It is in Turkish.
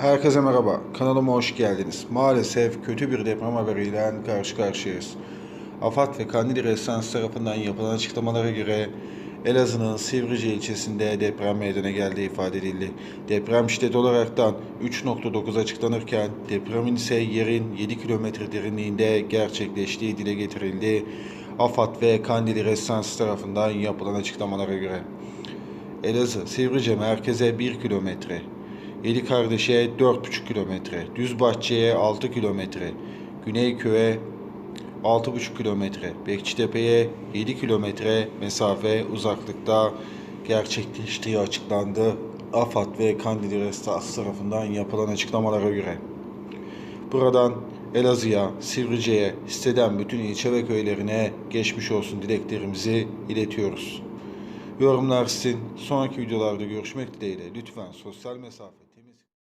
Herkese merhaba, kanalıma hoş geldiniz. Maalesef kötü bir deprem haberiyle karşı karşıyayız. AFAD ve Kandili Restans tarafından yapılan açıklamalara göre Elazığ'ın Sivrice ilçesinde deprem meydana geldiği ifade edildi. Deprem şiddet olaraktan 3.9 açıklanırken depremin ise yerin 7 kilometre derinliğinde gerçekleştiği dile getirildi. AFAD ve Kandili Restans tarafından yapılan açıklamalara göre. Elazığ, Sivrice merkeze 1 kilometre, Yedi Kardeş'e 4,5 kilometre, Düzbahçe'ye 6 kilometre, Güneyköy'e 6,5 kilometre, Bekçitepe'ye 7 kilometre mesafe uzaklıkta gerçekleştiği açıklandı. AFAD ve Kandili Restas tarafından yapılan açıklamalara göre. Buradan Elazığ'a, Sivrice'ye, siteden bütün ilçe ve köylerine geçmiş olsun dileklerimizi iletiyoruz. Yorumlar sizin. Sonraki videolarda görüşmek dileğiyle. Lütfen sosyal mesafe